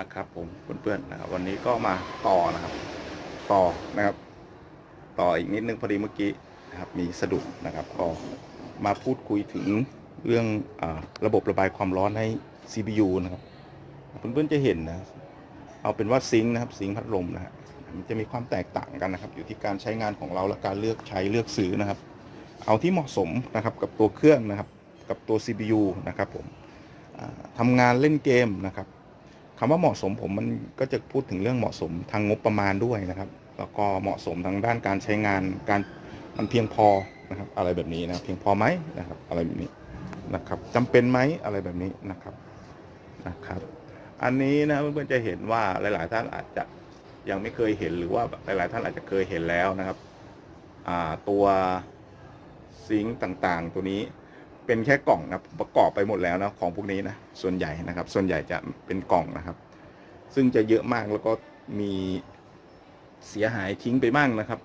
นะครับ ผมเพื่อนๆนะครับ วันนี้ก็มาต่อนะครับ ต่อนะครับ ต่ออีกนิดนึงพอดีเมื่อกี้นะครับ มีสะดุดนะครับก็มาพูดคุยถึงเรื่องอระบบระบายความร้อนให้ CPU นะครับเพื่อนๆจะเห็นนะเอาเป็นว่าซิงค์นะครับซิงค์พัดลมนะฮะมันจะมีความแตกต่างกันนะครับ อยู่ที่การใช้งานของเราและการเลือกใช้เลือกซื้อนะครับ เอาที่เหมาะสมนะครับกับตัวเครื่องนะครับ กับตัว CPU นะครับผมอ่าทำงานเล่นเกมนะครับ คำว่าเหมาะสมผมมันก็จะพูดถึงเรื่องเหมาะสมทางงบประมาณด้วยนะครับ แล้วก็เหมาะสมทางด้านการใช้งานการมันเพียงพอนะครับ อะไรแบบนี้นะเพียงพอไหมนะครับ อะไรแบบนี้นะครับจำเป็นไหมอะไรแบบนี้นะครับนะครับ อันนี้นะเพื่อนๆจะเห็นว่าหลาย ๆ ท่านอาจจะยังไม่เคยเห็นหรือว่าหลาย ๆ ท่านอาจจะเคยเห็นแล้วนะครับตัวซิงค์ต่างๆ ตัวนี้ เป็นแค่กล่องนะครับประกอบไปหมดแล้วนะของพวกนี้นะส่วนใหญ่นะครับ ส่วนใหญ่จะเป็นกล่องนะครับ ซึ่งจะเยอะมากแล้วก็มีเสียหายทิ้งไปบ้างนะครับ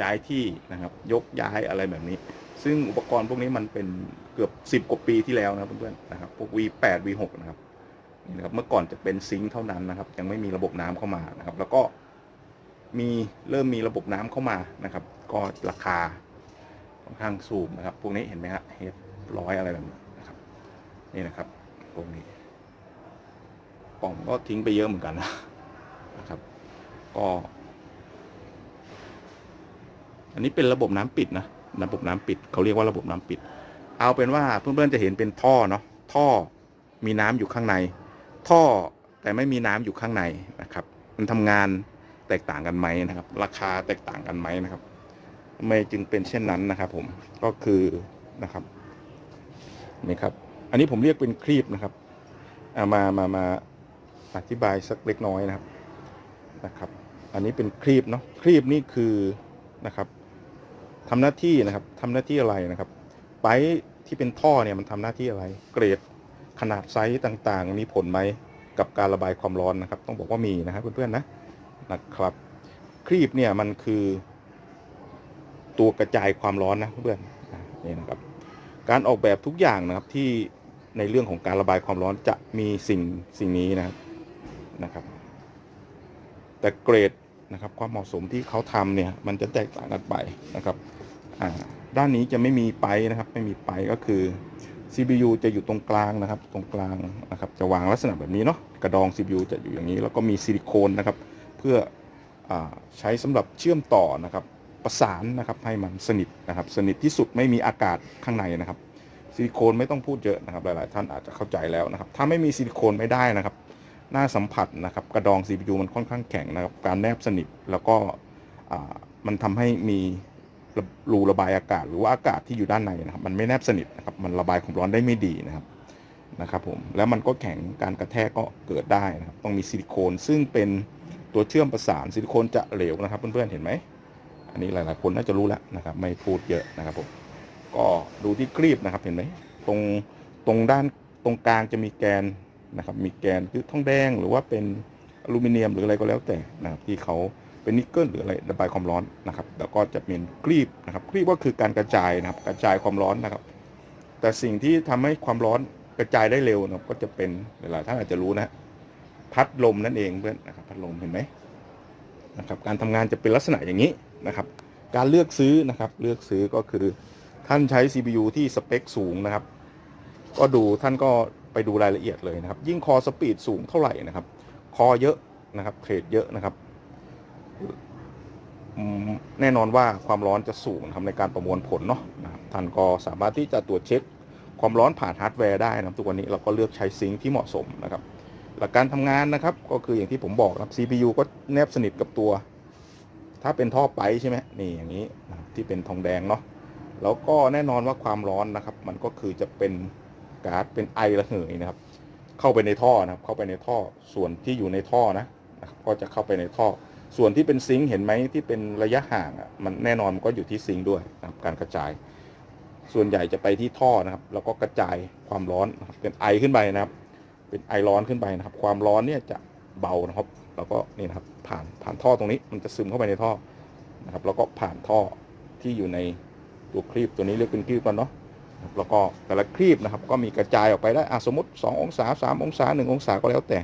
ย้ายที่นะครับ ยกย้ายอะไรแบบนี้ ซึ่งอุปกรณ์พวกนี้มันเป็นเกือบ10กว่าปีที่แล้วนะเพื่อนๆนะครับพวก V8 V6 นะครับนี่นะครับ เมื่อก่อนจะเป็นซิงค์เท่านั้นนะครับ ยังไม่มีระบบน้ำเข้ามานะครับ แล้วก็มีเริ่มมีระบบน้ำเข้ามานะครับ ก็ราคาค่อนข้างสูงนะครับ พวกนี้เห็นไหมฮะเฮด ร้อยอะไรแบบนี้นะครับ นี่นะครับพวกนี้กล่องก็ทิ้งไปเยอะเหมือนกันนะนะครับ ก็ อันนี้เป็นระบบน้ำปิดนะระบบน้ำปิดเขาเรียกว่าระบบน้ำปิด เอาเป็นว่าเพื่อนๆจะเห็นเป็นท่อเนาะท่อมีน้ำอยู่ข้างใน ท่อแต่ไม่มีน้ำอยู่ข้างในนะครับ มันทำงานแตกต่างกันไหมนะครับ ราคาแตกต่างกันไหมนะครับทำไมจึงเป็นเช่นนั้นนะครับ ผมก็คือนะครับ นี่ครับ อันนี้ผมเรียกเป็นครีบนะครับเอามามามาอธิบายสักเล็กน้อยนะครับนะครับ อันนี้เป็นครีบเนาะครีบนี่คือนะครับทำหน้าที่นะครับทำหน้าที่อะไรนะครับ ไปที่เป็นท่อเนี่ยมันทำหน้าที่อะไร เกรดขนาดไซส์ต่างๆ มีผลไหมกับการระบายความร้อนนะครับ ต้องบอกว่ามีนะครับเพื่อนๆนะนะครับ ครีบเนี่ยมันคือ ตัวกระจายความร้อนนะเพื่อนๆนี่นะครับ การออกแบบทุกอย่างนะครับที่ในเรื่องของการระบายความร้อนจะมีสิ่งสิ่งนี้นะครับนะครับ แต่เกรดนะครับความเหมาะสมที่เขาทำเนี่ยมันจะแตกต่างกันไปนะครับด้านนี้จะไม่มีไปนะครับ ไม่มีไปก็คือ CPU จะอยู่ตรงกลางนะครับ ตรงกลางนะครับ จะวางลักษณะแบบนี้เนาะกระดอง CPU จะอยู่อย่างนี้ แล้วก็มีซิลิโคนนะครับ เพื่ออใช้สำหรับเชื่อมต่อนะครับ ประสานนะครับให้มันสนิทนะครับ สนิทที่สุดไม่มีอากาศข้างในนะครับซิลิโคนไม่ต้องพูดเยอะนะครับ หลาย ๆ ท่านอาจจะเข้าใจแล้วนะครับ ถ้าไม่มีซิลิโคนไม่ได้นะครับ หน้าสัมผัสนะครับ กระดอง CPU มันค่อนข้างแข็งนะครับ การแนบสนิทแล้วก็มันทำให้มีรูระบายอากาศ หรือว่าอากาศที่อยู่ด้านในนะครับ มันไม่แนบสนิทนะครับ มันระบายความร้อนได้ไม่ดีนะครับนะครับผมแล้วมันก็แข็งการกระแทกก็เกิดได้นะครับ ต้องมีซิลิโคนซึ่งเป็นตัวเชื่อมประสานซิลิโคนจะเหลวนะครับเพื่อนๆเห็นไหม อันนี้หลาย ๆ คนน่าจะรู้แล้วนะครับ ไม่พูดเยอะนะครับผมก็ดูที่กรีบนะครับเห็นไหมตรงตรงด้านตรงกลางจะมีแกนนะครับ มีแกนคือทองแดงหรือว่าเป็นอลูมิเนียมหรืออะไรก็แล้วแต่นะครับที่เขาเป็นนิกเกิลหรืออะไรระบายความร้อนนะครับ แล้วก็จะเป็นกรีบนะครับกรีบก็คือการกระจายนะครับ กระจายความร้อนนะครับ แต่สิ่งที่ทำให้ความร้อนกระจายได้เร็วนะครับ ก็จะเป็นหลายๆท่านอาจจะรู้นะฮะพัดลมนั่นเองเพื่อนนะครับ พัดลมเห็นไหมนะครับ การทำงานจะเป็นลักษณะอย่างนี้ นะครับ การเลือกซื้อนะครับ เลือกซื้อก็คือท่านใช้ CPU ที่สเปคสูงนะครับ ก็ดูท่านก็ไปดูรายละเอียดเลยนะครับ ยิ่งคอสปีดสูงเท่าไหร่นะครับ คอเยอะนะครับ เทรดเยอะนะครับ แน่นอนว่าความร้อนจะสูงนะครับในการประมวลผลเนาะนะครับท่านก็สามารถที่จะตรวจเช็คความร้อนผ่านฮาร์ดแวร์ได้นะครับทุกวันนี้เราก็เลือกใช้ซิงค์ที่เหมาะสมนะครับ หลักการทำงานนะครับ ก็คืออย่างที่ผมบอกนะครับ CPU ก็แนบสนิทกับตัว ถ้าเป็นท่อไปใช่ไหมนี่อย่างนี้ที่เป็นทองแดงเนาะแล้วก็แน่นอนว่าความร้อนนะครับ มันก็คือจะเป็นก๊าซเป็นไอระเหยนะครับ เข้าไปในท่อนะครับ เข้าไปในท่อส่วนที่อยู่ในท่อนะนะก็จะเข้าไปในท่อ ส่วนที่เป็นซิงค์เห็นไหมที่เป็นระยะห่างอะมันแน่นอนมันก็อยู่ที่ซิงค์ด้วยนะครับการกระจาย ส่วนใหญ่จะไปที่ท่อนะครับ แล้วก็กระจายความร้อนเป็นไอขึ้นไปนะครับ เป็นไอร้อนขึ้นไปนะครับ ความร้อนเนี่ยจะเบานะครับ แล้วก็นี่นะครับผ่านผ่านท่อตรงนี้มันจะซึมเข้าไปในท่อนะครับ แล้วก็ผ่านท่อที่อยู่ในตัวครีบตัวนี้เรียกเป็นครีบกันเนาะแล้วก็แต่ละครีบนะครับ ก็มีกระจายออกไปได้อะสมมติ 2 องศา 3 องศา 1 องศาก็แล้วแต่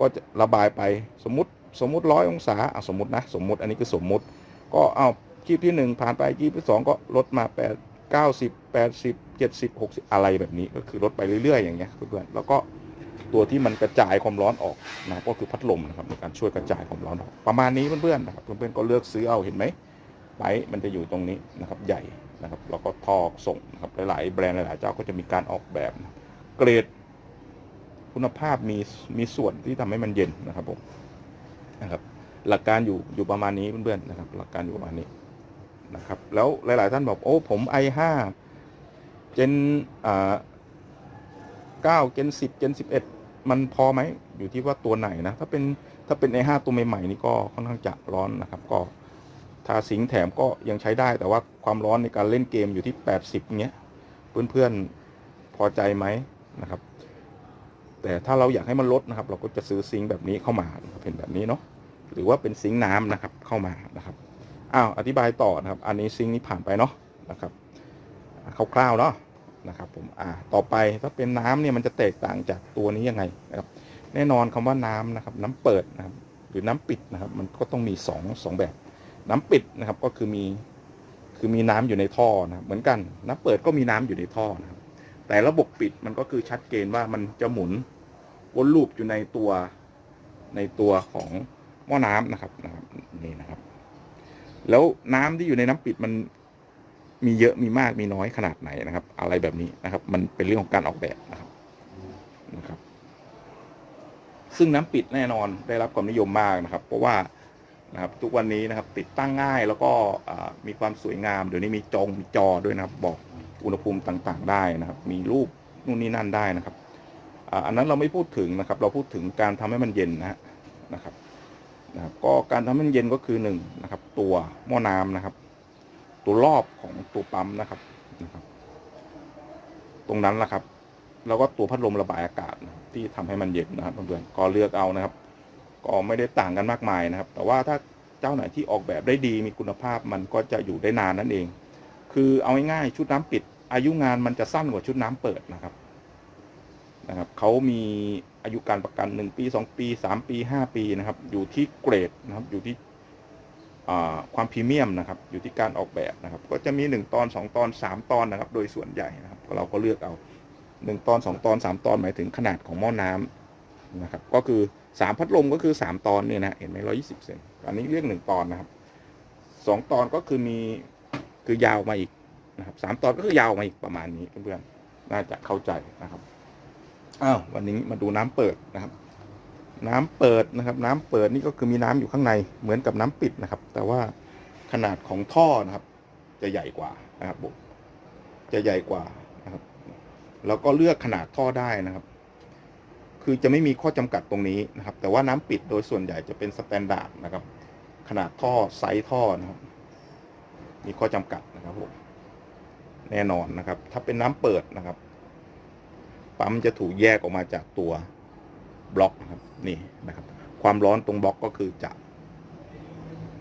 ก็จะระบายไปสมมติสมมติร้อยองศาอะสมมตินะสมมติอันนี้คือสมมติ ก็เอาคีบที่หนึ่งผ่านไปคีบที่สองก็ลดมาแปดเก้าสิบแปดสิบเจ็ดสิบหกสิบอะไรแบบนี้ ก็คือลดไปเรื่อยๆอย่างเงี้ยเพื่อนๆแล้วก็ ตัวที่มันกระจายความร้อนออกนะก็คือพัดลมนะครับในการช่วยกระจายความร้อนออกประมาณนี้เพื่อนๆนะครับเพื่อนๆก็เลือกซื้อเอาเห็นไหมไปมันจะอยู่ตรงนี้นะครับใหญ่นะครับแล้วก็ทอส่งนะครับหลายๆแบรนด์หลายๆเจ้าก็จะมีการออกแบบเกรดคุณภาพมีมีส่วนที่ทำให้มันเย็นนะครับผมนะครับหลักการอยู่อยู่ประมาณนี้เพื่อนๆนะครับ หลักการอยู่ประมาณนี้นะครับ แล้วหลาย ๆ ท่านบอกโอ้ผม i5 เจนอ่า 9เจน10เจน11 มันพอไหมอยู่ที่ว่าตัวไหนนะ ถ้าเป็นถ้าเป็น i5 ตัวใหม่ๆนี่ก็ค่อนข้างจะร้อนนะครับ ก็ถ้าสิงแถมก็ยังใช้ได้ แต่ว่าความร้อนในการเล่นเกมอยู่ที่ 80เงี้ยเพื่อนๆพอใจไหมนะครับ แต่ถ้าเราอยากให้มันลดนะครับ เราก็จะซื้อซิงแบบนี้เข้ามาเป็นแบบนี้เนาะหรือว่าเป็นซิงน้ำนะครับเข้ามานะครับอ้าวอธิบายต่อนะครับ อันนี้ซิงนี้ผ่านไปเนาะนะครับคร่าวๆเนาะ นะครับผมอ่าต่อไปถ้าเป็นน้ำเนี่ยมันจะแตกต่างจากตัวนี้ยังไงนะครับแน่นอนคำว่าน้ำนะครับน้ำเปิดนะครับหรือน้ำปิดนะครับมันก็ต้องมีสองสองแบบ น้ำปิดนะครับก็คือมีคือมีน้ำอยู่ในท่อนะครับเหมือนกัน น้ำเปิดก็มีน้ำอยู่ในท่อนะครับแต่ระบบปิดมันก็คือชัดเจนว่ามันจะหมุนวนลูปอยู่ในตัวในตัวของหม้อน้ำนะครับนะครับนี่นะครับ แล้วน้ำที่อยู่ในน้ำปิดมัน มีเยอะมีมากมีน้อยขนาดไหนนะครับ อะไรแบบนี้นะครับ มันเป็นเรื่องของการออกแบบนะครับนะครับ ซึ่งน้ำปิดแน่นอนได้รับความนิยมมากนะครับ เพราะว่านะครับทุกวันนี้นะครับ ติดตั้งง่ายแล้วก็มีความสวยงามเดี๋ยวนี้มีจงมีจอด้วยนะครับ บอกอุณหภูมิต่างๆ ได้นะครับ มีรูปนู่นนี่นั่นได้นะครับอันนั้นเราไม่พูดถึงนะครับ เราพูดถึงการทำให้มันเย็นนะฮะนะครับนะครับ ก็การทำให้มันเย็นก็คือหนึ่งนะครับ ตัวหม้อน้ำนะครับ ตัวรอบของตัวปั๊มนะครับนะครับ ตรงนั้นแหละครับ แล้วก็ตัวพัดลมระบายอากาศที่ทำให้มันเย็นนะครับเพื่อนๆก็เลือกเอานะครับ ก็ไม่ได้ต่างกันมากมายนะครับ แต่ว่าถ้าเจ้าไหนที่ออกแบบได้ดีมีคุณภาพมันก็จะอยู่ได้นานนั่นเอง คือเอาง่ายๆชุดน้ำปิด อายุงานมันจะสั้นกว่าชุดน้ำเปิดนะครับนะครับเขามีอายุการประกันหนึ่งปีสองปีสามปีห้าปีนะครับ อยู่ที่เกรดนะครับ อยู่ที่ ความพรีเมียมนะครับอยู่ที่การออกแบบนะครับ ก็จะมีหนึ่งตอนสองตอนสามตอนนะครับ โดยส่วนใหญ่นะครับเราก็เลือกเอาหนึ่งตอนสองตอนสามตอนหมายถึงขนาดของหม้อน้ำนะครับ ก็คือสามพัดลมก็คือสามตอนเนี่ยนะเห็นไหมร้อยี่สิบเซนอันนี้เรียกหนึ่งตอนนะครับสองตอนก็คือมีคือยาวมาอีกนะครับสามตอนก็คือยาวมาอีกประมาณนี้เพื่อนๆน่าจะเข้าใจนะครับอ้าววันนี้มาดูน้ำเปิดนะครับ น้ำเปิดนะครับ น้ำเปิดนี่ก็คือมีน้ำอยู่ข้างในเหมือนกับน้ำปิดนะครับ แต่ว่าขนาดของท่อนะครับ จะใหญ่กว่านะครับผมจะใหญ่กว่านะครับแล้วก็เลือกขนาดท่อได้นะครับ คือจะไม่มีข้อจำกัดตรงนี้นะครับ แต่ว่าน้ำปิดโดยส่วนใหญ่จะเป็นสแตนดาร์ดนะครับ ขนาดท่อไซส์ท่อนะครับ มีข้อจำกัดนะครับผมแน่นอนนะครับ ถ้าเป็นน้ำเปิดนะครับ ปั๊มจะถูกแยกออกมาจากตัว บล็อกนะครับนี่นะครับ ความร้อนตรงบล็อกก็คือจะ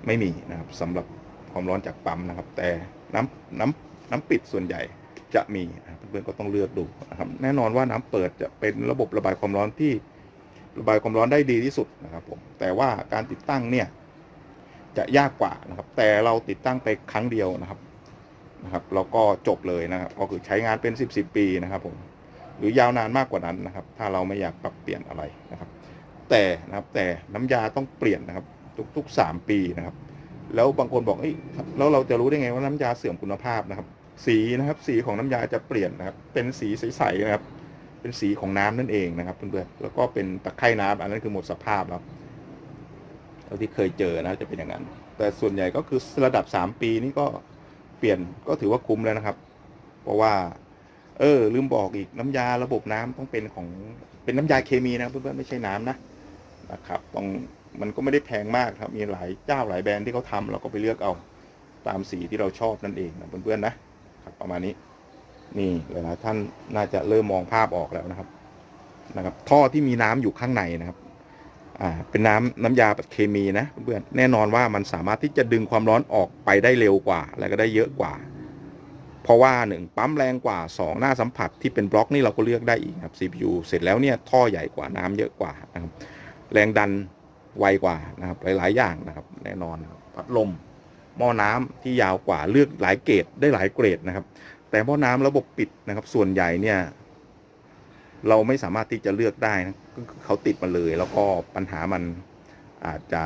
ไม่มีนะครับสำหรับความร้อนจากปั๊มนะครับ แต่น้ำน้ำน้ำปิดส่วนใหญ่จะมีเพื่อนๆก็ต้องเลือกดูนะครับ แน่นอนว่าน้ำเปิดจะเป็นระบบระบายความร้อนที่ระบายความร้อนได้ดีที่สุดนะครับผมแต่ว่าการติดตั้งเนี่ยจะยากกว่านะครับ แต่เราติดตั้งไปครั้งเดียวนะครับนะครับแล้วก็จบเลยนะครับ ก็คือใช้งานเป็นสิบสิบปีนะครับผม หรือยาวนานมากกว่านั้นนะครับ ถ้าเราไม่อยากปรับเปลี่ยนอะไรนะครับ แต่นะครับแต่น้ำยาต้องเปลี่ยนนะครับ ทุกๆสามปีนะครับ แล้วบางคนบอกเอ้ยแล้วเราจะรู้ได้ไงว่าน้ำยาเสื่อมคุณภาพนะครับ สีนะครับสีของน้ำยาจะเปลี่ยนนะครับ เป็นสีใสๆนะครับ เป็นสีของน้ำนั่นเองนะครับเพื่อนๆแล้วก็เป็นตะไคร่น้ำอันนั้นคือหมดสภาพแล้วเท่าที่เคยเจอนะจะเป็นอย่างนั้น แต่ส่วนใหญ่ก็คือระดับสามปีนี่ก็เปลี่ยนก็ถือว่าคุ้มแล้วนะครับ เพราะว่า เออ ลืมบอกอีกน้ำยาระบบน้ำต้องเป็นของเป็นน้ำยาเคมีนะเพื่อนๆไม่ใช่น้ำนะนะครับต้องมันก็ไม่ได้แพงมากครับ มีหลายเจ้าหลายแบรนด์ที่เขาทำเราก็ไปเลือกเอาตามสีที่เราชอบนั่นเองนะเพื่อนๆนะครับประมาณนี้ นี่หลายๆท่านน่าจะเริ่มมองภาพออกแล้วนะครับนะครับ ท่อที่มีน้ำอยู่ข้างในนะครับอ่าเป็นน้ำน้ำยาแบบเคมีนะเพื่อนๆแน่นอนว่ามันสามารถที่จะดึงความร้อนออกไปได้เร็วกว่า และก็ได้เยอะกว่า เพราะว่าหนึ่งปั๊มแรงกว่าสองหน้าสัมผัสที่เป็นบล็อกนี่เราก็เลือกได้อีกครับ CPU เสร็จแล้วเนี่ยท่อใหญ่กว่าน้ำเยอะกว่านะครับแรงดันไวกว่านะครับหลาย ๆ อย่างนะครับแน่นอนพัดลมหม้อน้ำที่ยาวกว่าเลือกหลายเกรดได้หลายเกรดนะครับ แต่หม้อน้ำระบบปิดนะครับ ส่วนใหญ่เนี่ยเราไม่สามารถที่จะเลือกได้นะก็เขาติดมาเลย แล้วก็ปัญหามันอาจจะ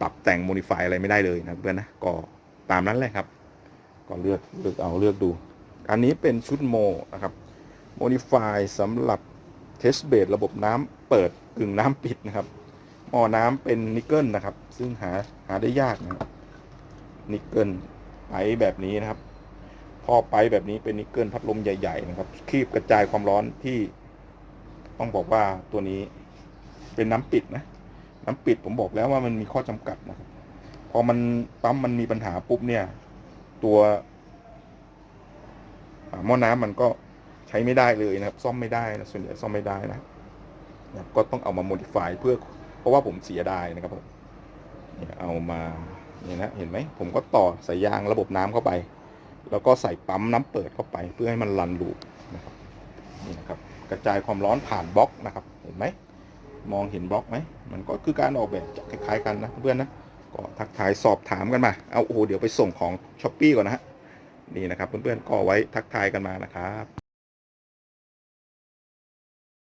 ปรับแต่งโมดิฟายอะไรไม่ได้เลยนะเพื่อนนะก็ตามนั้นแหละครับ ก็เลือกเลือกเอาเลือกดู อันนี้เป็นชุดโมนะครับโมดิฟายสำหรับเทสเบดระบบน้ำเปิดกึ่งน้ำปิดนะครับหม้อน้ำเป็นนิกเกิลนะครับ ซึ่งหาหาได้ยากนะครับนิกเกิลไปแบบนี้นะครับพอไปแบบนี้เป็นนิกเกิลพัดลมใหญ่ ๆ นะครับคีบกระจายความร้อนที่ต้องบอกว่าตัวนี้เป็นน้ำปิดนะ น้ำปิดผมบอกแล้วว่ามันมีข้อจำกัดนะครับ พอมันปั๊มมันมีปัญหาปุ๊บเนี่ย ตัวหม้อน้ำมันก็ใช้ไม่ได้เลยนะครับ ซ่อมไม่ได้นะส่วนใหญ่ซ่อมไม่ได้นะนะก็ต้องเอามาโมดิฟายเพื่อเพราะว่าผมเสียดายนะครับผมเเอามาเนี่ยนะเห็นไหมผมก็ต่อสายยางระบบน้ำเข้าไป แล้วก็ใส่ปั๊มน้ำเปิดเข้าไป เพื่อให้มันรันลูปนะครับนี่นะครับกระจายความร้อนผ่านบล็อกนะครับ เห็นไหมมองเห็นบล็อกไหมมันก็คือการออกแบบคล้ายๆกันนะเพื่อนนะ ก็ทักทายสอบถามกันมา เอาโอ้โหเดี๋ยวไปส่งของช้อปปี้ก่อนนะฮะนี่นะครับเพื่อนๆก็ไว้ทักทายกันมานะครับ